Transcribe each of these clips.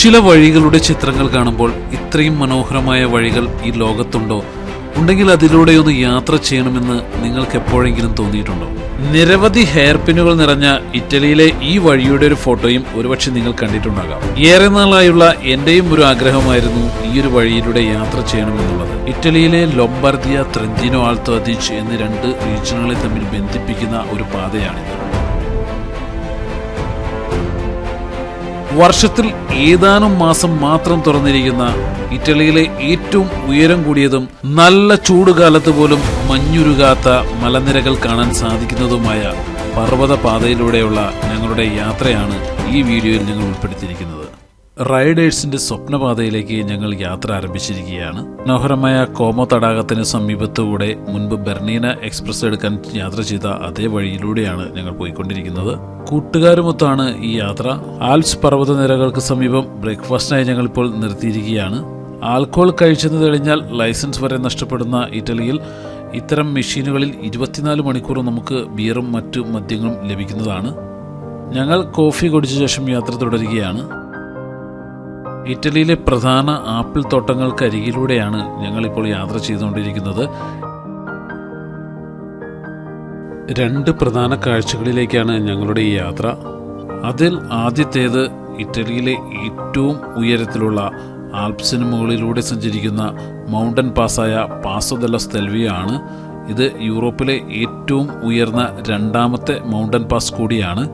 ചില വഴികളുടെ ചിത്രങ്ങൾ കാണുമ്പോൾ ഇത്രയും മനോഹരമായ വഴികൾ ഈ ലോകത്തുണ്ടോ? ഉണ്ടെങ്കിൽ അതിലൂടെ ഒന്ന് യാത്ര ചെയ്യണമെന്ന് നിങ്ങൾക്ക് എപ്പോഴെങ്കിലും തോന്നിയിട്ടുണ്ടോ? നിരവധി ഹെയർ പിന്നുകൾ നിറഞ്ഞ ഇറ്റലിയിലെ ഈ വഴിയുടെ ഒരു ഫോട്ടോയും ഒരുപക്ഷെ നിങ്ങൾ കണ്ടിട്ടുണ്ടാകാം. ഏറെ നാളായുള്ള എന്റെയും ഒരു ആഗ്രഹമായിരുന്നു ഈ ഒരു വഴിയിലൂടെ യാത്ര ചെയ്യണമെന്നുള്ളത്. ഇറ്റലിയിലെ ലൊംബാർദിയ ത്രന്തിനോ ആൾത്തോ അതിച്ച് എന്നീ രണ്ട് റീജിയണുകളെ തമ്മിൽ ബന്ധിപ്പിക്കുന്ന ഒരു പാതയാണിത്. വർഷത്തിൽ ഏതാനും മാസം മാത്രം തുറന്നിരിക്കുന്ന ഇറ്റലിയിലെ ഏറ്റവും ഉയരം കൂടിയതും നല്ല ചൂടുകാലത്ത് പോലും മഞ്ഞുരുകാത്ത മലനിരകൾ കാണാൻ സാധിക്കുന്നതുമായ പർവത പാതയിലൂടെയുള്ള ഞങ്ങളുടെ യാത്രയാണ് ഈ വീഡിയോയിൽ ഞങ്ങൾ ഉൾപ്പെടുത്തിയിരിക്കുന്നത്. റൈഡേഴ്സിന്റെ സ്വപ്നപാതയിലേക്ക് ഞങ്ങൾ യാത്ര ആരംഭിച്ചിരിക്കുകയാണ്. മനോഹരമായ കോമോ തടാകത്തിന് സമീപത്തുകൂടെ മുൻപ് ബെർണീന എക്സ്പ്രസ് എടുക്കാൻ യാത്ര ചെയ്ത അതേ വഴിയിലൂടെയാണ് ഞങ്ങൾ പോയിക്കൊണ്ടിരിക്കുന്നത്. കൂട്ടുകാരുമൊത്താണ് ഈ യാത്ര. ആൽപ്സ് പർവതനിരകൾക്ക് സമീപം ബ്രേക്ക്ഫാസ്റ്റിനായി ഞങ്ങൾ ഇപ്പോൾ നിർത്തിയിരിക്കുകയാണ്. ആൽക്കോൾ കഴിച്ചെന്ന് തെളിഞ്ഞാൽ ലൈസൻസ് വരെ നഷ്ടപ്പെടുന്ന ഇറ്റലിയിൽ ഇത്തരം മെഷീനുകളിൽ ഇരുപത്തിനാല് മണിക്കൂർ നമുക്ക് ബിയറും മറ്റു മദ്യങ്ങളും ലഭിക്കുന്നതാണ്. ഞങ്ങൾ കോഫി കുടിച്ച ശേഷം യാത്ര തുടരുകയാണ്. ഇറ്റലിയിലെ പ്രധാന ആപ്പിൾ തോട്ടങ്ങൾക്കരികിലൂടെയാണ് ഞങ്ങളിപ്പോൾ യാത്ര ചെയ്തുകൊണ്ടിരിക്കുന്നത്. രണ്ട് പ്രധാന കാഴ്ചകളിലേക്കാണ് ഞങ്ങളുടെ ഈ യാത്ര. അതിൽ ആദ്യത്തേത് ഇറ്റലിയിലെ ഏറ്റവും ഉയരത്തിലുള്ള ആൽപ്സിന് മുകളിലൂടെ സഞ്ചരിക്കുന്ന മൗണ്ടൻ പാസായ പാസോ ദെല്ല ആണ് ഇത് യൂറോപ്പിലെ ഏറ്റവും ഉയർന്ന രണ്ടാമത്തെ മൗണ്ടൻ പാസ് കൂടിയാണ്.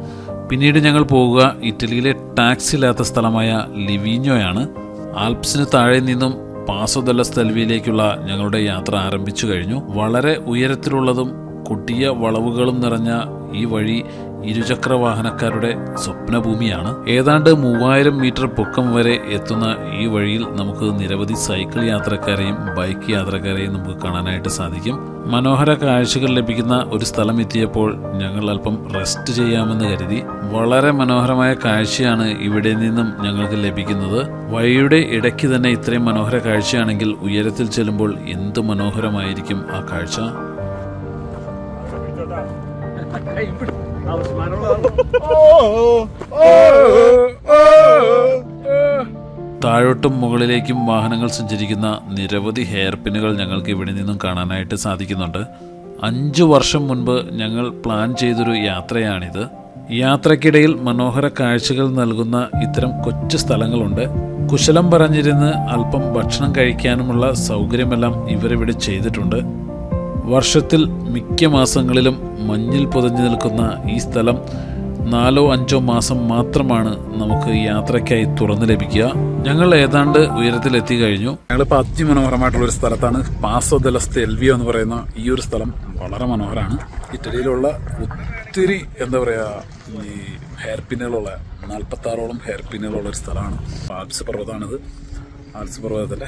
പിന്നീട് ഞങ്ങൾ പോവുക ഇറ്റലിയിലെ ടാക്സ് ഇല്ലാത്ത സ്ഥലമായ ലിവീഞ്ഞോയാണ്. ആൽപ്സിന് താഴെ നിന്നും പാസോദല്ല സ്ഥലവിയിലേക്കുള്ള ഞങ്ങളുടെ യാത്ര ആരംഭിച്ചു കഴിഞ്ഞു. വളരെ ഉയരത്തിലുള്ളതും കൊടിയ വളവുകളും നിറഞ്ഞ ഈ വഴി ഇരുചക്ര വാഹനക്കാരുടെ സ്വപ്നഭൂമിയാണ്. ഏതാണ്ട് മൂവായിരം മീറ്റർ പൊക്കം വരെ എത്തുന്ന ഈ വഴിയിൽ നമുക്ക് നിരവധി സൈക്കിൾ യാത്രക്കാരെയും ബൈക്ക് യാത്രക്കാരെയും നമുക്ക് കാണാനായിട്ട് സാധിക്കും. മനോഹര കാഴ്ചകൾ ലഭിക്കുന്ന ഒരു സ്ഥലം എത്തിയപ്പോൾ ഞങ്ങൾ അല്പം റെസ്റ്റ് ചെയ്യാമെന്ന് കരുതി. വളരെ മനോഹരമായ കാഴ്ചയാണ് ഇവിടെ നിന്നും ഞങ്ങൾക്ക് ലഭിക്കുന്നത്. വഴിയുടെ ഇടയ്ക്ക് തന്നെ ഇത്രയും മനോഹര കാഴ്ചയാണെങ്കിൽ ഉയരത്തിൽ ചെല്ലുമ്പോൾ എന്ത് മനോഹരമായിരിക്കും ആ കാഴ്ച. താഴോട്ടും മുകളിലേക്കും വാഹനങ്ങൾ സഞ്ചരിക്കുന്ന നിരവധി ഹെയർ പിന്നുകൾ ഞങ്ങൾക്ക് ഇവിടെ നിന്നും കാണാനായിട്ട് സാധിക്കുന്നുണ്ട്. അഞ്ചു വർഷം മുൻപ് ഞങ്ങൾ പ്ലാൻ ചെയ്തൊരു യാത്രയാണിത്. യാത്രക്കിടയിൽ മനോഹര കാഴ്ചകൾ നൽകുന്ന ഇത്തരം കൊച്ചു സ്ഥലങ്ങളുണ്ട്. കുശലം പറഞ്ഞിരുന്ന് അല്പം ഭക്ഷണം കഴിക്കാനുമുള്ള സൗകര്യമെല്ലാം ഇവരിവിടെ ചെയ്തിട്ടുണ്ട്. വർഷത്തിൽ മിക്ക മാസങ്ങളിലും മഞ്ഞിൽ പൊതിഞ്ഞു നിൽക്കുന്ന ഈ സ്ഥലം നാലോ അഞ്ചോ മാസം മാത്രമാണ് നമുക്ക് യാത്രയ്ക്കായി തുറന്നു ലഭിക്കുക. ഞങ്ങൾ ഏതാണ്ട് ഉയരത്തിൽ എത്തി കഴിഞ്ഞു. ഞങ്ങളിപ്പോൾ അതിമനോഹരമായിട്ടുള്ള ഒരു സ്ഥലത്താണ് പാസോ ദല സ്റ്റെൽവിയോ എന്ന് പറയുന്ന ഈ ഒരു സ്ഥലം വളരെ മനോഹരമാണ്. ഇറ്റലിയിലുള്ള ഒത്തിരി എന്താ പറയുക ഈ ഹെയർ പിന്നുകളുള്ള നാൽപ്പത്താറോളം ഹെയർ പിന്നുകളുള്ള ഒരു സ്ഥലമാണ്. ആൽപ്സ് പർവതമാണിത് ആൽപ്സ് പർവതത്തിലെ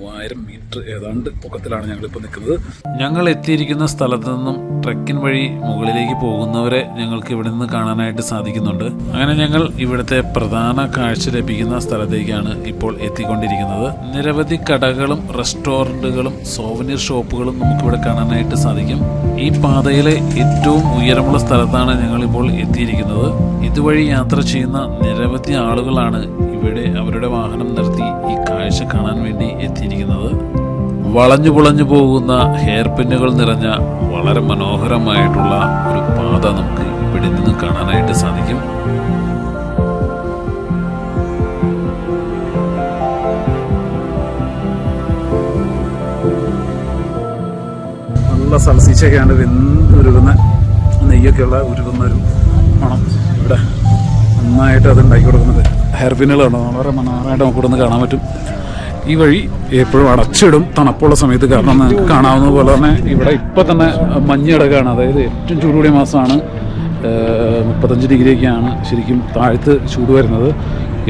മൂവായിരം മീറ്റർ ഏതാണ്ട് പൊക്കത്തിലാണ് ഞങ്ങളിപ്പോൾ നിൽക്കുന്നത്. ഞങ്ങൾ എത്തിയിരിക്കുന്ന സ്ഥലത്ത് നിന്നും ട്രെക്കിൻ വഴി മുകളിലേക്ക് പോകുന്നവരെ ഞങ്ങൾക്ക് ഇവിടെ നിന്ന് കാണാനായിട്ട് സാധിക്കുന്നുണ്ട്. അങ്ങനെ ഞങ്ങൾ ഇവിടുത്തെ പ്രധാന കാഴ്ച ലഭിക്കുന്ന സ്ഥലത്തേക്കാണ് ഇപ്പോൾ എത്തിക്കൊണ്ടിരിക്കുന്നത്. നിരവധി കടകളും റെസ്റ്റോറന്റുകളും സോവനീർ ഷോപ്പുകളും നമുക്കിവിടെ കാണാനായിട്ട് സാധിക്കും. ഈ പാതയിലെ ഏറ്റവും ഉയരമുള്ള സ്ഥലത്താണ് ഞങ്ങളിപ്പോൾ എത്തിയിരിക്കുന്നത്. ഇതുവഴി യാത്ര ചെയ്യുന്ന നിരവധി ആളുകളാണ് ഇവിടെ അവരുടെ വാഹനം നിർത്തി കാഴ്ച കാണാൻ വേണ്ടി എത്തിയിരിക്കുന്നത് വളഞ്ഞു പുളഞ്ഞു പോകുന്ന ഹെയർ പിന്നുകൾ നിറഞ്ഞ വളരെ മനോഹരമായിട്ടുള്ള ഒരു പാത നമുക്ക് ഇവിടെ നിന്ന് കാണാനായിട്ട് സാധിക്കും. നല്ല സൽസീച്ചൊക്കെയാണ് വെന്ത് ഉരുകുന്ന നെയ്യൊക്കെയുള്ള ഉരുകുന്ന ഒരു മണം ഇവിടെ നന്നായിട്ട് അത് ഉണ്ടാക്കി കൊടുക്കുന്നത് ഹെയർ പിന്നുകളാണ് വളരെ മനോഹരമായിട്ട് നമുക്ക് ഇവിടെ കാണാൻ പറ്റും. ഈ വഴി എപ്പോഴും അടച്ചിടും തണുപ്പുള്ള സമയത്ത് കാരണം നിങ്ങൾക്ക് കാണാവുന്ന പോലെ തന്നെ ഇവിടെ ഇപ്പം തന്നെ മഞ്ഞ് കിടക്കുകയാണ് അതായത് ഏറ്റവും ചൂട് കൂടിയ മാസമാണ് മുപ്പത്തഞ്ച് ഡിഗ്രിയൊക്കെയാണ് ശരിക്കും താഴത്ത് ചൂട് വരുന്നത്.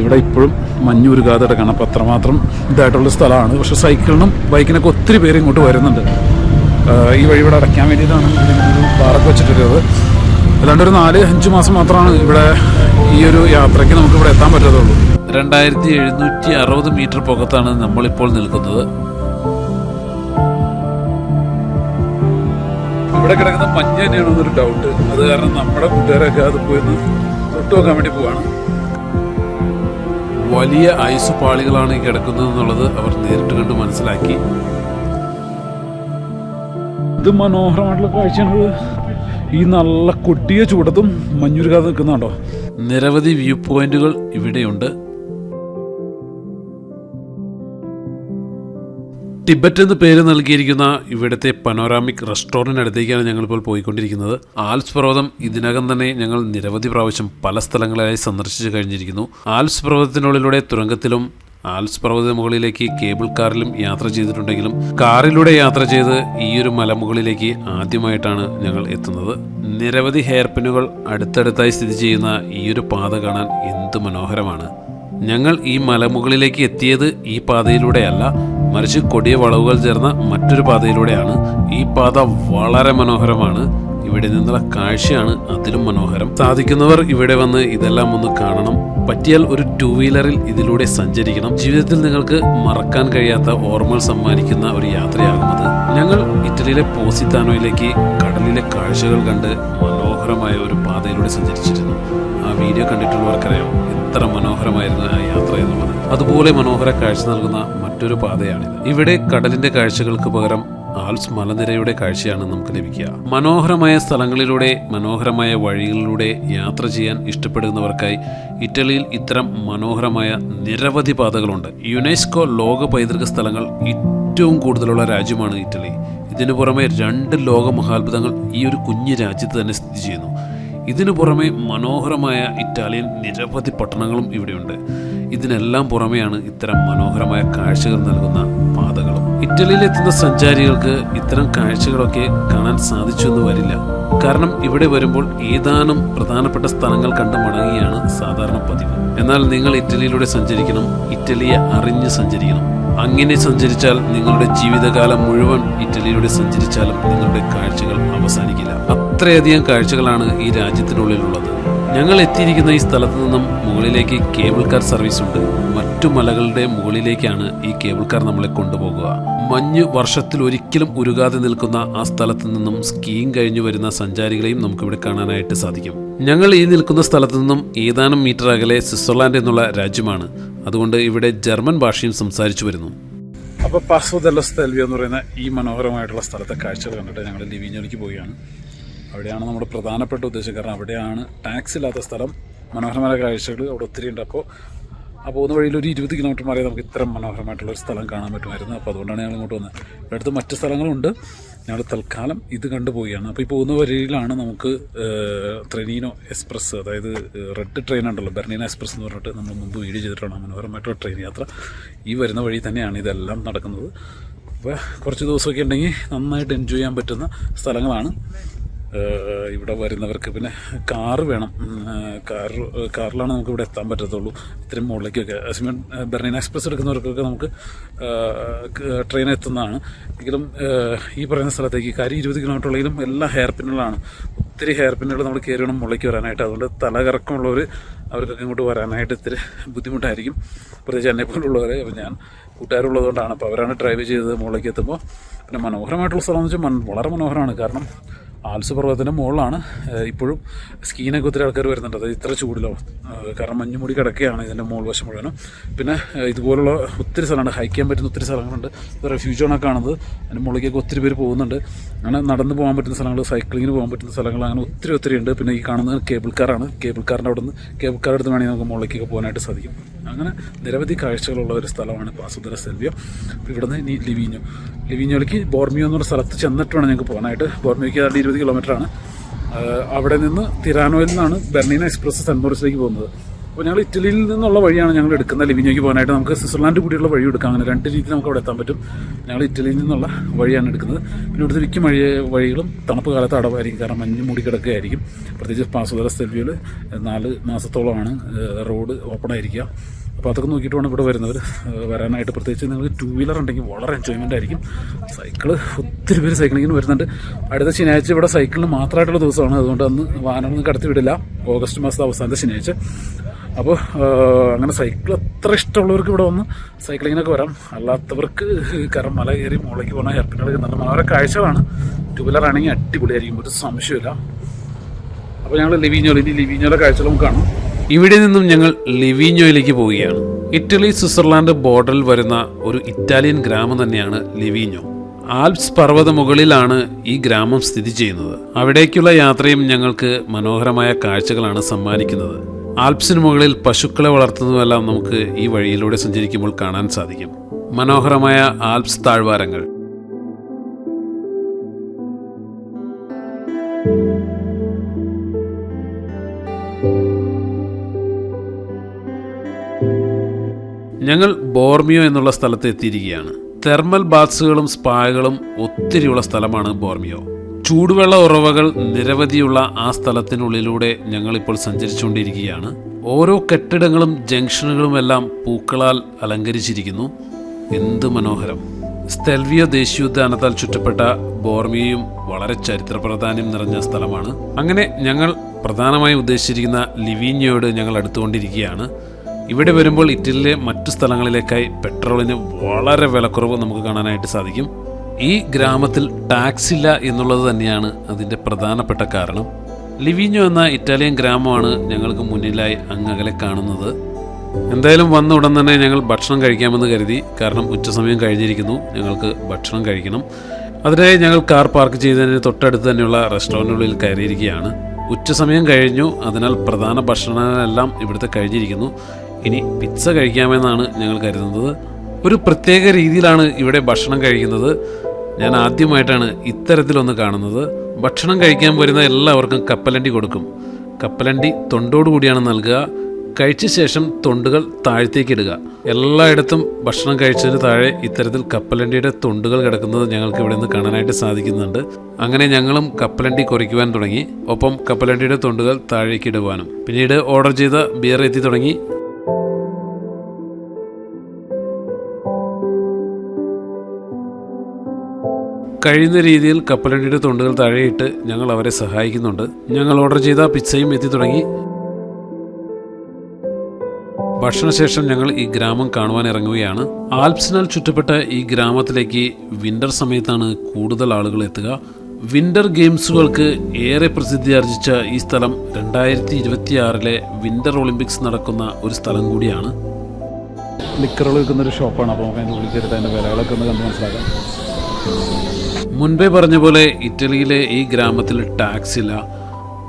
ഇവിടെ ഇപ്പോഴും മഞ്ഞുരുകാതെ കിടക്കണം അപ്പം അത്രമാത്രം ഇതായിട്ടുള്ള സ്ഥലമാണ്. പക്ഷെ സൈക്കിളിനും ബൈക്കിനൊക്കെ ഒത്തിരി പേര് ഇങ്ങോട്ട് വരുന്നുണ്ട്. ഈ വഴി ഇവിടെ അടയ്ക്കാൻ വേണ്ടിയിട്ടാണ് ഇതിനൊരു വെച്ചിട്ടുള്ളത്. ഏതാണ്ട് ഒരു നാല് അഞ്ച് മാസം മാത്രമാണ് ഇവിടെ ഈ ഒരു യാത്രയ്ക്ക് നമുക്ക് ഇവിടെ എത്താൻ പറ്റത്തുള്ളൂ. രണ്ടായിരത്തി എഴുന്നൂറ്റി അറുപത് മീറ്റർ പുകത്താണ് നമ്മളിപ്പോൾ നിൽക്കുന്നത്. ഇവിടെ കിടക്കുന്ന മഞ്ഞ തന്നെയാണ് ഡൗട്ട് അത് കാരണം നമ്മുടെ കൂട്ടുകാരൊക്കെ അത് പോയി ഒന്ന് തൊട്ട് നോക്കാൻ വേണ്ടി പോവാണ്. വലിയ ഐസ് പാളികളാണ് ഈ കിടക്കുന്നത് എന്നുള്ളത് അവർ നേരിട്ട് കണ്ട് മനസ്സിലാക്കി. ഇത് മനോഹരമായിട്ടുള്ള കാഴ്ചയാണ്. ഈ നല്ല കൊട്ടിയ ചൂടത്തും മഞ്ഞുരുകാതെ നിൽക്കുന്നുണ്ടോ? നിരവധി വ്യൂ പോയിന്റുകൾ ഇവിടെയുണ്ട്. ടിബറ്റ് എന്ന് പേര് നൽകിയിരിക്കുന്ന ഇവിടുത്തെ പനോറാമിക് റെസ്റ്റോറന്റ് അടുത്തേക്കാണ് ഞങ്ങളിപ്പോൾ പോയിക്കൊണ്ടിരിക്കുന്നത്. ആൽസ് പർവതം ഇതിനകം തന്നെ ഞങ്ങൾ നിരവധി പ്രാവശ്യം പല സ്ഥലങ്ങളിലായി സന്ദർശിച്ചു കഴിഞ്ഞിരിക്കുന്നു. ആൽസ് പർവതത്തിനുള്ളിലൂടെ തുരങ്കത്തിലും ആൽപ്സ് പർവത മുകളിലേക്ക് കേബിൾ കാറിലും യാത്ര ചെയ്തിട്ടുണ്ടെങ്കിലും കാറിലൂടെ യാത്ര ചെയ്ത് ഈയൊരു മലമുകളിലേക്ക് ആദ്യമായിട്ടാണ് ഞങ്ങൾ എത്തുന്നത്. നിരവധി ഹെയർപിന്നുകൾ അടുത്തടുത്തായി സ്ഥിതി ചെയ്യുന്ന ഈയൊരു പാത കാണാൻ എന്ത് മനോഹരമാണ്. ഞങ്ങൾ ഈ മലമുകളിലേക്ക് എത്തിയത് ഈ പാതയിലൂടെയല്ല മറിച്ച് കൊടിയ വളവുകൾ ചേർന്ന മറ്റൊരു പാതയിലൂടെയാണ്. ഈ പാത വളരെ മനോഹരമാണ്. ഇവിടെ നിന്നുള്ള കാഴ്ചയാണ് അതിലും മനോഹരം. സാധിക്കുന്നവർ ഇവിടെ വന്ന് ഇതെല്ലാം ഒന്ന് കാണണം. പറ്റിയാൽ ഒരു ടൂ വീലറിൽ ഇതിലൂടെ സഞ്ചരിക്കണം. ജീവിതത്തിൽ നിങ്ങൾക്ക് മറക്കാൻ കഴിയാത്ത ഓർമ്മകൾ സമ്മാനിക്കുന്ന ഒരു യാത്രയാകുന്നത്. ഞങ്ങൾ ഇറ്റലിയിലെ പോസിത്താനോയിലേക്ക് കടലിലെ കാഴ്ചകൾ കണ്ട് മനോഹരമായ ഒരു പാതയിലൂടെ സഞ്ചരിച്ചിരുന്നു. ആ വീഡിയോ കണ്ടിട്ടുള്ളവർക്കറിയാം എത്ര മനോഹരമായിരുന്നു ആ യാത്ര എന്നുള്ളത്. അതുപോലെ മനോഹര കാഴ്ച നൽകുന്ന മറ്റൊരു പാതയാണിത്. ഇവിടെ കടലിന്റെ കാഴ്ചകൾക്ക് പകരം ആൽസ് മലനിരയുടെ കാഴ്ചയാണ് നമുക്ക് ലഭിക്കുക. മനോഹരമായ സ്ഥലങ്ങളിലൂടെ മനോഹരമായ വഴികളിലൂടെ യാത്ര ചെയ്യാൻ ഇഷ്ടപ്പെടുന്നവർക്കായി ഇറ്റലിയിൽ ഇത്തരം മനോഹരമായ നിരവധി പാതകളുണ്ട്. യുനെസ്കോ ലോക പൈതൃക സ്ഥലങ്ങൾ ഏറ്റവും കൂടുതലുള്ള രാജ്യമാണ് ഇറ്റലി. ഇതിനു പുറമെ രണ്ട് ലോക മഹാത്ഭുതങ്ങൾ ഈ ഒരു കുഞ്ഞു രാജ്യത്ത് തന്നെ സ്ഥിതി ചെയ്യുന്നു. ഇതിനു പുറമെ മനോഹരമായ ഇറ്റാലിയൻ നിരവധി പട്ടണങ്ങളും ഇവിടെയുണ്ട്. ഇതിനെല്ലാം പുറമെയാണ് ഇത്തരം മനോഹരമായ കാഴ്ചകൾ നൽകുന്ന പാതകളും. ഇറ്റലിയിലെത്തുന്ന സഞ്ചാരികൾക്ക് ഇത്തരം കാഴ്ചകളൊക്കെ കാണാൻ സാധിച്ചു എന്ന് വരില്ല. കാരണം ഇവിടെ വരുമ്പോൾ ഏതാനും പ്രധാനപ്പെട്ട സ്ഥലങ്ങൾ കണ്ട് മടങ്ങുകയാണ് സാധാരണ പതിവ്. എന്നാൽ നിങ്ങൾ ഇറ്റലിയിലൂടെ സഞ്ചരിക്കണം ഇറ്റലിയെ അറിഞ്ഞ് സഞ്ചരിക്കണം. അങ്ങനെ സഞ്ചരിച്ചാൽ നിങ്ങളുടെ ജീവിതകാലം മുഴുവൻ ഇറ്റലിയിലൂടെ സഞ്ചരിച്ചാലും നിങ്ങളുടെ കാഴ്ചകൾ അവസാനിക്കില്ല. അത്രയധികം കാഴ്ചകളാണ് ഈ രാജ്യത്തിനുള്ളിലുള്ളത്. ഞങ്ങൾ എത്തിയിരിക്കുന്ന ഈ സ്ഥലത്ത് നിന്നും മുകളിലേക്ക് കേബിൾ കാർ സർവീസ് ഉണ്ട്. മറ്റു മലകളുടെ മുകളിലേക്കാണ് ഈ കേബിൾ കാർ നമ്മളെ കൊണ്ടുപോകുക. മഞ്ഞ് വർഷത്തിൽ ഒരിക്കലും ഉരുകാതെ നിൽക്കുന്ന ആ സ്ഥലത്ത് നിന്നും സ്കീയിങ് കഴിഞ്ഞു വരുന്ന സഞ്ചാരികളെയും നമുക്കിവിടെ കാണാനായിട്ട് സാധിക്കും. ഞങ്ങൾ ഈ നിൽക്കുന്ന സ്ഥലത്ത് നിന്നും ഏതാനും മീറ്റർ അകലെ സ്വിറ്റ്സർലാൻഡ് എന്നുള്ള രാജ്യമാണ്. അതുകൊണ്ട് ഇവിടെ ജർമ്മൻ ഭാഷയും സംസാരിച്ചു വരുന്നു. അപ്പോൾ പാസോ ദെല്ല എന്ന് പറയുന്ന ഈ മനോഹരമായിട്ടുള്ള സ്ഥലത്തെ കാഴ്ചകൾ കണ്ടിട്ട് ഞങ്ങൾ ലിവിഞ്ഞോലിക്ക് പോവുകയാണ്. അവിടെയാണ് നമ്മുടെ പ്രധാനപ്പെട്ട ഉദ്ദേശം. കാരണം അവിടെയാണ് ടാക്സ് ഇല്ലാത്ത സ്ഥലം മനോഹരമായ കാഴ്ചകൾ അവിടെ ഒത്തിരി ഉണ്ട്. അപ്പോൾ ആ പോകുന്ന വഴിയിൽ ഒരു ഇരുപത് കിലോമീറ്റർ മാറിയാൽ നമുക്ക് ഇത്ര മനോഹരമായിട്ടുള്ള ഒരു സ്ഥലം കാണാൻ പറ്റുമായിരുന്നു. അപ്പോൾ അതുകൊണ്ടാണ് ഞങ്ങൾ ഇങ്ങോട്ട് വന്നത്. ഇവിടെ അടുത്ത് മറ്റ് സ്ഥലങ്ങളുണ്ട്. ഞങ്ങൾ തൽക്കാലം ഇത് കണ്ടുപോവുകയാണ് അപ്പോൾ ഈ പോകുന്ന വഴിയിലാണ് നമുക്ക് ട്രെനീനോ എക്സ്പ്രസ് അതായത് റെഡ് ട്രെയിൻ ഉണ്ടല്ലോ. ബെർണീന എക്സ്പ്രസ് എന്ന് പറഞ്ഞിട്ട് നമ്മൾ മുമ്പ് വീഡിയോ ചെയ്തിട്ടുള്ള മനോഹരമായിട്ടുള്ള ട്രെയിൻ യാത്ര. ഈ വരുന്ന വഴി തന്നെയാണ് ഇതെല്ലാം നടക്കുന്നത്. അപ്പോൾ കുറച്ച് ദിവസമൊക്കെ ഉണ്ടെങ്കിൽ നന്നായിട്ട് എൻജോയ് ചെയ്യാൻ പറ്റുന്ന സ്ഥലങ്ങളാണ്. ഇവിടെ വരുന്നവർക്ക് പിന്നെ കാറ് വേണം. കാർ കാറിലാണ് നമുക്ക് ഇവിടെ എത്താൻ പറ്റത്തുള്ളൂ. ഇത്രയും മുകളിലേക്കൊക്കെ. അസിമൻ ബെർണിൻ എക്സ്പ്രസ് എടുക്കുന്നവർക്കൊക്കെ നമുക്ക് ട്രെയിൻ എത്തുന്നതാണ്. എങ്കിലും ഈ പറയുന്ന സ്ഥലത്തേക്ക് കാര്യം ഇരുപത് കിലോമീറ്റർ എല്ലാ ഹെയർ പിന്നുകളാണ്. ഒത്തിരി ഹെയർ പിന്നുകൾ നമ്മൾ കയറി വേണം മുകളിലേക്ക് വരാനായിട്ട്. അതുകൊണ്ട് തലകറക്കമുള്ളവർ അവർക്കൊക്കെ ഇങ്ങോട്ട് വരാനായിട്ട് ഇത്തിരി ബുദ്ധിമുട്ടായിരിക്കും. പ്രത്യേകിച്ച് എന്നെ പോലുള്ളവരെ ഞാൻ കൂട്ടുകാരുള്ളതുകൊണ്ടാണ്. അപ്പോൾ അവരാണ് ഡ്രൈവ് ചെയ്തത് മുകളിലേക്ക് എത്തുമ്പോൾ പിന്നെ മനോഹരമായിട്ടുള്ള സ്ഥലം എന്ന് വെച്ചാൽ വളരെ മനോഹരമാണ്. കാരണം ആൽസ് പർവതത്തിന്റെ മുകളിലാണ് ഇപ്പോഴും സ്കീനൊക്കെ ഒത്തിരി ആൾക്കാർ വരുന്നുണ്ട്. അത് ഇത്ര ചൂടിലോ? കാരണം മഞ്ഞുമൂടി കിടക്കുകയാണ് ഇതിന്റെ മുകൾ വശം മുഴുവനും. പിന്നെ ഇതുപോലുള്ള ഒത്തിരി സ്ഥലമുണ്ട് ഹൈക്ക് ചെയ്യാൻ പറ്റുന്ന ഒത്തിരി സ്ഥലങ്ങളുണ്ട്. ഇത് റെഫ്യൂജ് ആണ് കാണുന്നത് അതിന്റെ മുകളിലേക്ക് ഒത്തിരി പേര് പോകുന്നുണ്ട്. അങ്ങനെ നടന്ന് പോകാൻ പറ്റുന്ന സ്ഥലങ്ങൾ സൈക്ലിങ്ങിന് പോകാൻ പറ്റുന്ന സ്ഥലങ്ങൾ അങ്ങനെ ഒത്തിരി ഒത്തിരി ഉണ്ട്. പിന്നെ ഈ കാണുന്നത് കേബിൾ കാറാണ് കേബിൾ കാറിന്റെ അവിടെ നിന്ന് കേബിൾ കാർ എടുത്ത് വേണമെങ്കിൽ നമുക്ക് മുകളിലേക്കൊക്കെ പോകാനായിട്ട് സാധിക്കും. അങ്ങനെ നിരവധി കാഴ്ചകളുള്ള ഒരു സ്ഥലമാണ് പാസുദര സെൽവിയോ. ഇവിടുന്ന് ഇനി ലിവിഞ്ഞു. ലിവീഞ്ഞോയിലേക്ക് ബോർമിയോ എന്നൊരു സ്ഥലത്ത് ചെന്നിട്ട് വേണം ഞങ്ങൾക്ക് പോകാനായിട്ട്. ബോർമിയോയ്ക്ക് ഏതാണ്ട് ഇരുപത് കിലോമീറ്ററാണ്. അവിടെ നിന്ന് തിരാനോയിൽ നിന്നാണ് ബെർണീന എക്സ്പ്രസ് സെൻമോറിസിലേക്ക് മോറിസിലേക്ക് പോകുന്നത്. അപ്പോൾ ഞങ്ങൾ ഇറ്റലിയിൽ നിന്നുള്ള വഴിയാണ് ഞങ്ങൾ എടുക്കുന്നത് ലിവിനോയ്ക്ക് പോകാനായിട്ട് നമുക്ക് സ്വിറ്റ്സർലാൻഡ് കൂടിയുള്ള വഴി എടുക്കാം. അങ്ങനെ രണ്ട് രീതി നമുക്ക് അവിടെ എത്താൻ പറ്റും. ഞങ്ങൾ ഇറ്റലിയിൽ നിന്നുള്ള വഴിയാണ് എടുക്കുന്നത്. പിന്നെ ഇവിടുത്തെ മിക്ക വഴി വഴികളും തണുപ്പ് കാലത്ത് അടവായിരിക്കും. കാരണം മഞ്ഞ് മൂടി കിടക്കുകയായിരിക്കും. പ്രത്യേകിച്ച് പാസുതല സെൽവിയിൽ നാല് മാസത്തോളമാണ് റോഡ് ഓപ്പൺ ആയിരിക്കുക. അപ്പോൾ അതൊക്കെ നോക്കിയിട്ട് ഇവിടെ വരുന്നവർ വരാനായിട്ട് പ്രത്യേകിച്ച് നിങ്ങൾക്ക് ടൂ വീലർ ഉണ്ടെങ്കിൽ വളരെ എൻജോയ്മെന്റ് ആയിരിക്കും. സൈക്കിൾ ഒത്തിരി പേര് സൈക്ലിങ്ങിന് വരുന്നുണ്ട്. അടുത്ത ശനിയാഴ്ച ഇവിടെ സൈക്കിളിന് മാത്രമായിട്ടുള്ള ദിവസമാണ്. അതുകൊണ്ട് അന്ന് വാഹനമൊന്നും കടത്തി വിടില്ല ഓഗസ്റ്റ് മാസത്തെ അവസാനത്തെ ശനിയാഴ്ച. അപ്പോൾ അങ്ങനെ സൈക്കിൾ അത്ര ഇഷ്ടമുള്ളവർക്ക് ഇവിടെ വന്ന് സൈക്ലിങ്ങിനൊക്കെ വരാം. അല്ലാത്തവർക്ക് കാരണം മല കയറി മുകളിലേക്ക് പോകണം ഇറക്കിനൊക്കെ നല്ല മനോഹര കാഴ്ചകളാണ്. ടൂ വീലർ ആണെങ്കിൽ അടിപൊളിയായിരിക്കും. ഒരു സംശയമില്ല അപ്പോൾ ഞങ്ങൾ ലിവിഞ്ഞോൾ ഇനി ലിവിഞ്ഞോല കാഴ്ചകളും കാണാം. ഇവിടെ നിന്നും ഞങ്ങൾ ലിവീഞ്ഞോയിലേക്ക് പോവുകയാണ്. ഇറ്റലി സ്വിറ്റ്സർലാൻഡ് ബോർഡറിൽ വരുന്ന ഒരു ഇറ്റാലിയൻ ഗ്രാമം തന്നെയാണ് ലിവീഞ്ഞോ. ആൽപ്സ് പർവത മുകളിലാണ് ഈ ഗ്രാമം സ്ഥിതി ചെയ്യുന്നത്. അവിടേക്കുള്ള യാത്രയും ഞങ്ങൾക്ക് മനോഹരമായ കാഴ്ചകളാണ് സമ്മാനിക്കുന്നത്. ആൽപ്സിന് മുകളിൽ പശുക്കളെ വളർത്തുന്നതെല്ലാം നമുക്ക് ഈ വഴിയിലൂടെ സഞ്ചരിക്കുമ്പോൾ കാണാൻ സാധിക്കും. മനോഹരമായ ആൽപ്സ് താഴ്വാരങ്ങൾ. ഞങ്ങൾ ബോർമിയോ എന്നുള്ള സ്ഥലത്ത് എത്തിയിരിക്കുകയാണ്. തെർമൽ ബാത്സുകളും സ്പാകളും ഒത്തിരിയുള്ള സ്ഥലമാണ് ബോർമിയോ. ചൂടുവെള്ള ഉറവകൾ നിരവധിയുള്ള ആ സ്ഥലത്തിനുള്ളിലൂടെ ഞങ്ങൾ ഇപ്പോൾ സഞ്ചരിച്ചുകൊണ്ടിരിക്കുകയാണ്. ഓരോ കെട്ടിടങ്ങളും ജംഗ്ഷനുകളും എല്ലാം പൂക്കളാൽ അലങ്കരിച്ചിരിക്കുന്നു. എന്ത് മനോഹരം. സ്തെൽവിയോ ദേശീയോദ്യാനത്താൽ ചുറ്റപ്പെട്ട ബോർമിയയും വളരെ ചരിത്ര പ്രാധാന്യം നിറഞ്ഞ സ്ഥലമാണ്. അങ്ങനെ ഞങ്ങൾ പ്രധാനമായും ഉദ്ദേശിച്ചിരിക്കുന്ന ലിവീനിയോട് ഞങ്ങൾ അടുത്തുകൊണ്ടിരിക്കുകയാണ്. ഇവിടെ വരുമ്പോൾ ഇറ്റലിയിലെ മറ്റു സ്ഥലങ്ങളിലേക്കായി പെട്രോളിന് വളരെ വിലക്കുറവ് നമുക്ക് കാണാനായിട്ട് സാധിക്കും. ഈ ഗ്രാമത്തിൽ ടാക്സ് ഇല്ല എന്നുള്ളത് തന്നെയാണ് അതിന്റെ പ്രധാനപ്പെട്ട കാരണം. ലിവിഞ്ഞോ എന്ന ഇറ്റാലിയൻ ഗ്രാമമാണ് ഞങ്ങൾക്ക് മുന്നിലായി അങ്ങകലെ കാണുന്നത്. എന്തായാലും വന്ന ഉടൻ തന്നെ ഞങ്ങൾ ഭക്ഷണം കഴിക്കാമെന്ന് കരുതി കാരണം ഉച്ചസമയം കഴിഞ്ഞിരിക്കുന്നു ഞങ്ങൾക്ക് ഭക്ഷണം കഴിക്കണം. അതിനായി ഞങ്ങൾ കാർ പാർക്ക് ചെയ്തതിന് തൊട്ടടുത്ത് തന്നെയുള്ള റെസ്റ്റോറന്റുകളിൽ കയറിയിരിക്കുകയാണ്. ഉച്ചസമയം കഴിഞ്ഞു അതിനാൽ പ്രധാന ഭക്ഷണമെല്ലാം ഇവിടുത്തെ കഴിഞ്ഞിരിക്കുന്നു. ഇനി പിസ്സ കഴിക്കാമെന്നാണ് ഞങ്ങൾ കരുതുന്നത്. ഒരു പ്രത്യേക രീതിയിലാണ് ഇവിടെ ഭക്ഷണം കഴിക്കുന്നത്. ഞാൻ ആദ്യമായിട്ടാണ് ഇത്തരത്തിലൊന്ന് കാണുന്നത്. ഭക്ഷണം കഴിക്കാൻ വരുന്ന എല്ലാവർക്കും കപ്പലണ്ടി കൊടുക്കും. കപ്പലണ്ടി തൊണ്ടോടുകൂടിയാണ് നൽകുക. കഴിച്ച ശേഷം തൊണ്ടുകൾ താഴത്തേക്ക് ഇടുക. എല്ലായിടത്തും ഭക്ഷണം കഴിച്ചതിന് താഴെ ഇത്തരത്തിൽ കപ്പലണ്ടിയുടെ തൊണ്ടുകൾ കിടക്കുന്നത് ഞങ്ങൾക്ക് ഇവിടെ നിന്ന് കാണാനായിട്ട് സാധിക്കുന്നുണ്ട്. അങ്ങനെ ഞങ്ങളും കപ്പലണ്ടി കുറയ്ക്കുവാൻ തുടങ്ങി. ഒപ്പം കപ്പലണ്ടിയുടെ തൊണ്ടുകൾ താഴേക്ക് ഇടുവാനും. പിന്നീട് ഓർഡർ ചെയ്ത ബിയർ എത്തി തുടങ്ങി. കഴിയുന്ന രീതിയിൽ കപ്പലണ്ടിയുടെ തൊണ്ടുകൾ താഴെയിട്ട് ഞങ്ങൾ അവരെ സഹായിക്കുന്നുണ്ട്. ഞങ്ങൾ ഓർഡർ ചെയ്ത പിസ്സയും എത്തി തുടങ്ങി. ഭക്ഷണശേഷം ഞങ്ങൾ ഈ ഗ്രാമം കാണുവാൻ ഇറങ്ങുകയാണ്. ആൽപ്സിനാൽ ചുറ്റപ്പെട്ട ഈ ഗ്രാമത്തിലേക്ക് വിന്റർ സമയത്താണ് കൂടുതൽ ആളുകൾ എത്തുക. വിന്റർ ഗെയിംസുകൾക്ക് ഏറെ പ്രസിദ്ധി ആർജിച്ച ഈ സ്ഥലം രണ്ടായിരത്തി ഇരുപത്തിയാറിലെ വിന്റർ ഒളിമ്പിക്സ് നടക്കുന്ന ഒരു സ്ഥലം കൂടിയാണ്. ലിക്കറുകൾ വിൽക്കുന്ന ഒരു ഷോപ്പാണ്. അപ്പോൾ നമുക്ക് അതിന്റെ അതിന്റെ വിലകളൊക്കെ ഒന്ന് കണ്ട് മനസ്സിലാക്കാം. മുൻപേ പറഞ്ഞ പോലെ ഇറ്റലിയിലെ ഈ ഗ്രാമത്തിൽ ടാക്സ് ഇല്ല.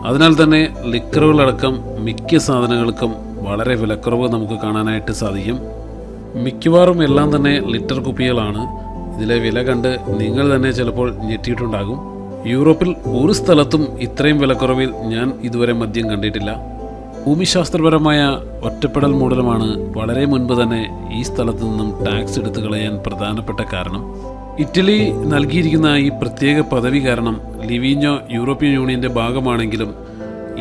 അതിനാൽ തന്നെ ലിക്കറുകളടക്കം മിക്ക സാധനങ്ങൾക്കും വളരെ വിലക്കുറവ് നമുക്ക് കാണാനായിട്ട് സാധിക്കും. മിക്കവാറും എല്ലാം തന്നെ ലിറ്റർ കുപ്പികളാണ്. ഇതിലെ വില കണ്ട് നിങ്ങൾ തന്നെ ചിലപ്പോൾ ഞെട്ടിയിട്ടുണ്ടാകും. യൂറോപ്പിൽ ഒരു സ്ഥലത്തും ഇത്രയും വിലക്കുറവിൽ ഞാൻ ഇതുവരെ മദ്യം കണ്ടിട്ടില്ല. ഭൂമിശാസ്ത്രപരമായ ഒറ്റപ്പെടൽ മൂടലുമാണ് വളരെ മുൻപ് തന്നെ ഈ സ്ഥലത്ത് നിന്നും ടാക്സ് എടുത്തു കളയാൻ പ്രധാനപ്പെട്ട കാരണം. ഇറ്റലി നൽകിയിരിക്കുന്ന ഈ പ്രത്യേക പദവി കാരണം ലിവീഞ്ഞോ യൂറോപ്യൻ യൂണിയന്റെ ഭാഗമാണെങ്കിലും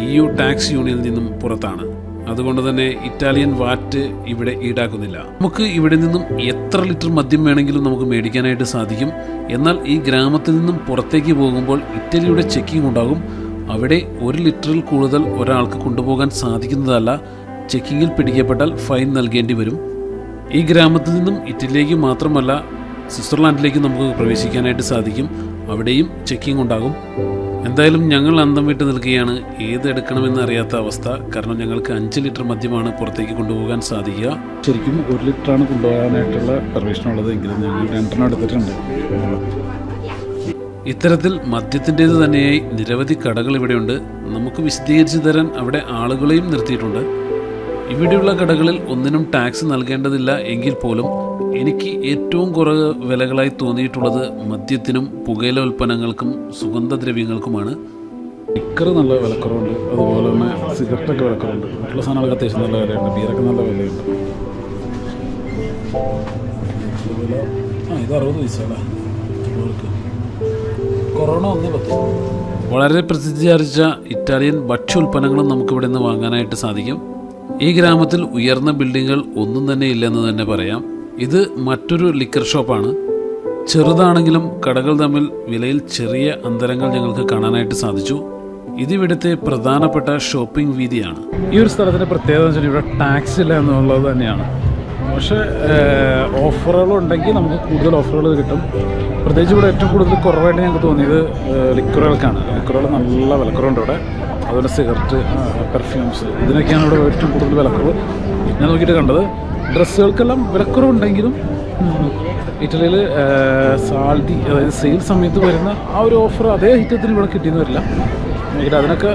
ഇ യു ടാക്സ് യൂണിയനിൽ നിന്നും പുറത്താണ്. അതുകൊണ്ട് തന്നെ ഇറ്റാലിയൻ വാറ്റ് ഇവിടെ ഈടാക്കുന്നില്ല. നമുക്ക് ഇവിടെ നിന്നും എത്ര ലിറ്റർ മദ്യം വേണമെങ്കിലും നമുക്ക് മേടിക്കാനായിട്ട് സാധിക്കും. എന്നാൽ ഈ ഗ്രാമത്തിൽ നിന്നും പുറത്തേക്ക് പോകുമ്പോൾ ഇറ്റലിയുടെ ചെക്കിംഗ് ഉണ്ടാകും. അവിടെ ഒരു ലിറ്ററിൽ കൂടുതൽ ഒരാൾക്ക് കൊണ്ടുപോകാൻ സാധിക്കുന്നതല്ല. ചെക്കിങ്ങിൽ പിടിക്കപ്പെട്ടാൽ ഫൈൻ നൽകേണ്ടി വരും. ഈ ഗ്രാമത്തിൽ നിന്നും ഇറ്റലിയിലേക്ക് മാത്രമല്ല സ്വിറ്റ്സർലാൻഡിലേക്ക് നമുക്ക് പ്രവേശിക്കാനായിട്ട് സാധിക്കും. അവിടെയും ചെക്കിംഗ് ഉണ്ടാകും. എന്തായാലും ഞങ്ങൾ അന്തം വിട്ട് നിൽക്കുകയാണ്. ഏത് എടുക്കണമെന്ന് അറിയാത്ത അവസ്ഥ. കാരണം ഞങ്ങൾക്ക് അഞ്ച് ലിറ്റർ മദ്യമാണ് പുറത്തേക്ക് കൊണ്ടുപോകാൻ സാധിക്കുക. ശരിക്കും ഒരു ലിറ്ററാണ് കൊണ്ടുപോകാനായിട്ടുള്ള പെർമിഷൻ ഉള്ളത്. എങ്കിലും ഞങ്ങൾ രണ്ടെണ്ണം എടുത്തിട്ടുണ്ട്. ഇത്തരത്തിൽ മദ്യത്തിന്റേത് തന്നെയായി നിരവധി കടകൾ ഇവിടെയുണ്ട്. നമുക്ക് വിശദീകരിച്ചു തരാൻ അവിടെ ആളുകളെയും നിർത്തിയിട്ടുണ്ട്. ഇവിടെയുള്ള കടകളിൽ ഒന്നിനും ടാക്സ് നൽകേണ്ടതില്ല എങ്കിൽ പോലും എനിക്ക് ഏറ്റവും കുറവ് വിലകളായി തോന്നിയിട്ടുള്ളത് മദ്യത്തിനും പുകയില ഉൽപ്പന്നങ്ങൾക്കും സുഗന്ധദ്രവ്യങ്ങൾക്കുമാണ്. ലിക്കർ നല്ല വിലക്കുറവുണ്ട്. അതുപോലെ തന്നെ സിഗരറ്റൊക്കെ വിലക്കുറവുണ്ട്. മറ്റുള്ള സാധനങ്ങളൊക്കെ അത്യാവശ്യം നല്ല വിലയുണ്ട്. ബീറൊക്കെ നല്ല വിലയുണ്ട്. അതുപോലെ ആ ഇത് അറുപത് പൈസ കൊറോണ ഒന്നേ പത്ത് വളരെ പ്രസിദ്ധിയാർജിച്ച ഇറ്റാലിയൻ ഭക്ഷ്യോൽപ്പന്നങ്ങളും നമുക്ക് ഇവിടെ നിന്ന് വാങ്ങാനായിട്ട് സാധിക്കും. ഈ ഗ്രാമത്തിൽ ഉയർന്ന ബിൽഡിങ്ങുകൾ ഒന്നും തന്നെ ഇല്ലെന്ന് തന്നെ പറയാം. ഇത് മറ്റൊരു ലിക്കർ ഷോപ്പാണ് ചെറുതാണെങ്കിലും കടകൾ തമ്മിൽ വിലയിൽ ചെറിയ അന്തരങ്ങൾ ഞങ്ങൾക്ക് കാണാനായിട്ട് സാധിച്ചു. ഇതിവിടുത്തെ പ്രധാനപ്പെട്ട ഷോപ്പിംഗ് വീതിയാണ്. ഈ ഒരു സ്ഥലത്തിന്റെ പ്രത്യേകത വെച്ചാൽ ഇവിടെ ടാക്സ് ഇല്ല എന്നുള്ളത് തന്നെയാണ്. പക്ഷേ ഓഫറുകൾ ഉണ്ടെങ്കിൽ നമുക്ക് കൂടുതൽ ഓഫറുകൾ കിട്ടും. പ്രത്യേകിച്ച് ഇവിടെ ഏറ്റവും കൂടുതൽ കുറവായിട്ട് ഞങ്ങൾക്ക് തോന്നിയത് ലിക്കറുകൾക്കാണ് ലിക്കറുകൾ നല്ല വിലക്കുറവുണ്ട് ഇവിടെ. അതുപോലെ സിഗരറ്റ് പെർഫ്യൂംസ് ഇതിനൊക്കെയാണ് ഇവിടെ ഏറ്റവും കൂടുതൽ വിലക്കുറവ്. ഞാൻ നോക്കിയിട്ട് കണ്ടത് ഡ്രസ്സുകൾക്കെല്ലാം വിലക്കുറവുണ്ടെങ്കിലും ഇറ്റലിയിൽ സാൽഡി അതായത് സെയിൽ സമയത്ത് വരുന്ന ആ ഒരു ഓഫർ അതേ ഹിറ്റത്തിന് ഇവിടെ കിട്ടിയെന്ന് വരില്ല. എങ്കിലും അതിനൊക്കെ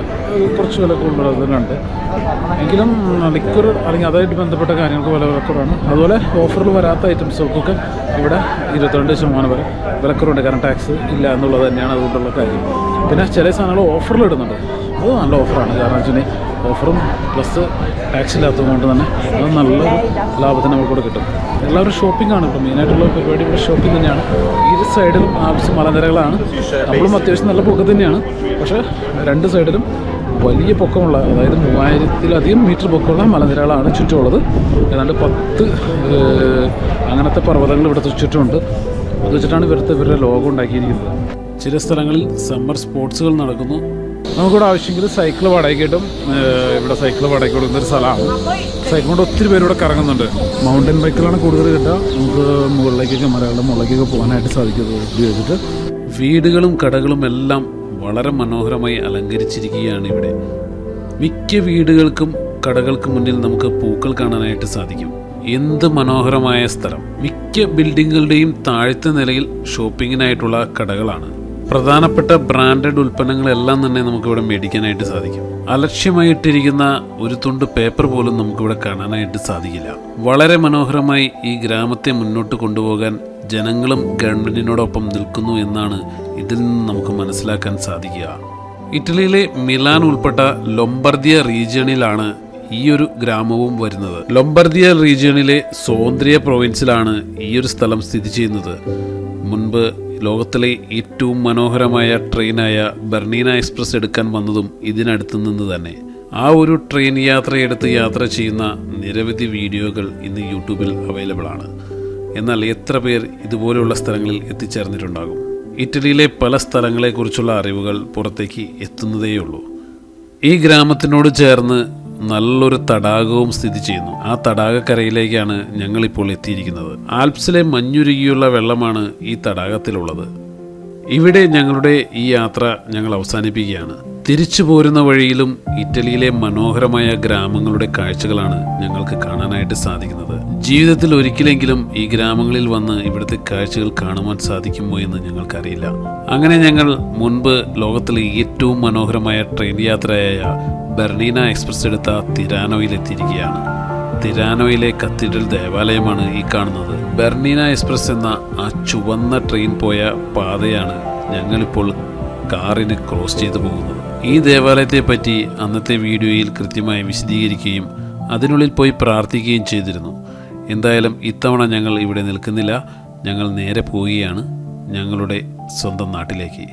കുറച്ച് വില കൂടുതലുണ്ട് എങ്കിലും ലിക്വർ അല്ലെങ്കിൽ അതായിട്ട് ബന്ധപ്പെട്ട കാര്യങ്ങൾക്ക് വില വിലക്കുറവാണ്. അതുപോലെ ഓഫറിൽ വരാത്ത ഐറ്റംസുകൾക്കൊക്കെ ഇവിടെ ഇരുപത്തിരണ്ട് ശതമാനം വരെ വിലക്കുറവുണ്ട്. കാരണം ടാക്സ് ഇല്ല എന്നുള്ളത് തന്നെയാണ് അതുകൊണ്ടുള്ള കാര്യം. പിന്നെ ചില സാധനങ്ങൾ ഓഫറിൽ ഇടുന്നുണ്ട്. അത് നല്ല ഓഫറാണ്. കാരണം വെച്ചാൽ ഓഫറും പ്ലസ് ടാക്സ് ഇല്ലാത്തത് കൊണ്ട് തന്നെ അത് നല്ലൊരു ലാഭത്തിന് നമുക്കിവിടെ കിട്ടും. എല്ലാവരും ഷോപ്പിംഗ് ആണ് ഇപ്പോൾ മെയിനായിട്ടുള്ള പരിപാടി ഇവിടെ ഷോപ്പിംഗ് തന്നെയാണ്. ഈ സൈഡിലും ആവശ്യം മലനിരകളാണ്. നമ്മളും അത്യാവശ്യം നല്ല പൊക്കം തന്നെയാണ്. പക്ഷേ രണ്ട് സൈഡിലും വലിയ പൊക്കമുള്ള അതായത് മൂവായിരത്തിലധികം മീറ്റർ പൊക്കമുള്ള മലനിരകളാണ് ചുറ്റുമുള്ളത്. ഏതാണ്ട് പത്ത് അങ്ങനത്തെ പർവതങ്ങൾ ഇവിടെ ചുറ്റുമുണ്ട്. അത് വെച്ചിട്ടാണ് ഇവരുടെ ഇവരുടെ ലോകം ഉണ്ടാക്കിയിരിക്കുന്നത്. ചില സ്ഥലങ്ങളിൽ സമ്മർ സ്പോർട്സുകൾ നടക്കുന്നു. നമുക്കിവിടെ ആവശ്യമെങ്കിൽ സൈക്കിൾ വാടകയ്ക്ക് കിട്ടും. ഇവിടെ സൈക്കിൾ വാടകയ്ക്ക് കൊടുക്കുന്ന ഒരു സ്ഥലമാണ്. സൈക്കിൾ കൊണ്ട് ഒത്തിരി പേര് ഇവിടെ കറങ്ങുന്നുണ്ട്. മൗണ്ടൻ ബൈക്കിലാണ് കൂടുതൽ കിട്ടുക. നമുക്ക് മുകളിലേക്കൊക്കെ മലകളുടെ മുകളിലേക്കൊക്കെ പോകാനായിട്ട് സാധിക്കും ഉപയോഗിച്ചിട്ട് വീടുകളും കടകളും എല്ലാം വളരെ മനോഹരമായി അലങ്കരിച്ചിരിക്കുകയാണ് ഇവിടെ. മിക്ക വീടുകൾക്കും കടകൾക്കും മുന്നിൽ നമുക്ക് പൂക്കൾ കാണാനായിട്ട് സാധിക്കും. എന്ത് മനോഹരമായ സ്ഥലം. മിക്ക ബിൽഡിങ്ങുകളുടെയും താഴത്തെ നിലയിൽ ഷോപ്പിങ്ങിനായിട്ടുള്ള കടകളാണ്. പ്രധാനപ്പെട്ട ബ്രാൻഡഡ് ഉൽപ്പന്നങ്ങളെല്ലാം തന്നെ നമുക്കിവിടെ മേടിക്കാനായിട്ട് സാധിക്കും. അലക്ഷ്യമായിട്ടിരിക്കുന്ന ഒരു തുണ്ട് പേപ്പർ പോലും നമുക്കിവിടെ കാണാനായിട്ട് സാധിക്കില്ല. വളരെ മനോഹരമായി ഈ ഗ്രാമത്തെ മുന്നോട്ട് കൊണ്ടുപോകാൻ ജനങ്ങളും ഗവൺമെന്റിനോടൊപ്പം നിൽക്കുന്നു എന്നാണ് ഇതിൽ നിന്ന് നമുക്ക് മനസ്സിലാക്കാൻ സാധിക്കുക. ഇറ്റലിയിലെ മിലാൻ ഉൾപ്പെട്ട ലൊംബർദിയ റീജിയണിലാണ് ഈ ഒരു ഗ്രാമവും വരുന്നത്. ലൊംബർദിയ റീജിയണിലെ സോന്ദ്രിയ പ്രൊവിൻസിലാണ് ഈ ഒരു സ്ഥലം സ്ഥിതി ചെയ്യുന്നത്. മുൻപ് ലോകത്തിലെ ഏറ്റവും മനോഹരമായ ട്രെയിനായ ബെർണീന എക്സ്പ്രസ് എടുക്കാൻ വന്നതും ഇതിനടുത്ത് നിന്ന് തന്നെ. ആ ഒരു ട്രെയിൻ യാത്രയെടുത്ത് യാത്ര ചെയ്യുന്ന നിരവധി വീഡിയോകൾ ഇന്ന് യൂട്യൂബിൽ അവൈലബിൾ ആണ്. എന്നാൽ എത്ര പേർ ഇതുപോലെയുള്ള സ്ഥലങ്ങളിൽ എത്തിച്ചേർന്നിട്ടുണ്ടാകും? ഇറ്റലിയിലെ പല സ്ഥലങ്ങളെക്കുറിച്ചുള്ള അറിവുകൾ പുറത്തേക്ക് എത്തുന്നതേയുള്ളൂ. ഈ ഗ്രാമത്തിനോട് ചേർന്ന് നല്ലൊരു തടാകവും സ്ഥിതി ചെയ്യുന്നു. ആ തടാകക്കരയിലേക്കാണ് ഞങ്ങളിപ്പോൾ എത്തിയിരിക്കുന്നത്. ആൽപ്സിലെ മഞ്ഞുരുകിയുള്ള വെള്ളമാണ് ഈ തടാകത്തിലുള്ളത്. ഇവിടെ ഞങ്ങളുടെ ഈ യാത്ര ഞങ്ങൾ അവസാനിപ്പിക്കുകയാണ്. തിരിച്ചു പോരുന്ന വഴിയിലും ഇറ്റലിയിലെ മനോഹരമായ ഗ്രാമങ്ങളുടെ കാഴ്ചകളാണ് ഞങ്ങൾക്ക് കാണാനായിട്ട് സാധിക്കുന്നത്. ജീവിതത്തിൽ ഒരിക്കലെങ്കിലും ഈ ഗ്രാമങ്ങളിൽ വന്ന് ഇവിടുത്തെ കാഴ്ചകൾ കാണുവാൻ സാധിക്കുമോ എന്ന് ഞങ്ങൾക്കറിയില്ല. അങ്ങനെ ഞങ്ങൾ മുൻപ് ലോകത്തിലെ ഏറ്റവും മനോഹരമായ ട്രെയിൻ യാത്രയായ ബെർണീന എക്സ്പ്രസ് എടുത്ത തിരാനോയിലെത്തിയിരിക്കുകയാണ്. തിരാനോയിലെ കത്തീഡ്രൽ ദേവാലയമാണ് ഈ കാണുന്നത്. ബെർണീന എക്സ്പ്രസ് എന്ന ആ ചുവന്ന ട്രെയിൻ പോയ പാതയാണ് ഞങ്ങളിപ്പോൾ കാറിന് ക്രോസ് ചെയ്തു പോകുന്നത്. ഈ ദേവാലയത്തെ പറ്റി അന്നത്തെ വീഡിയോയിൽ കൃത്യമായി വിശദീകരിക്കുകയും അതിനുള്ളിൽ പോയി പ്രാർത്ഥിക്കുകയും ചെയ്തിരുന്നു. എന്തായാലും ഇത്തവണ ഞങ്ങൾ ഇവിടെ നിൽക്കുന്നില്ല. ഞങ്ങൾ നേരെ പോവുകയാണ് ഞങ്ങളുടെ സ്വന്തം നാട്ടിലേക്ക്.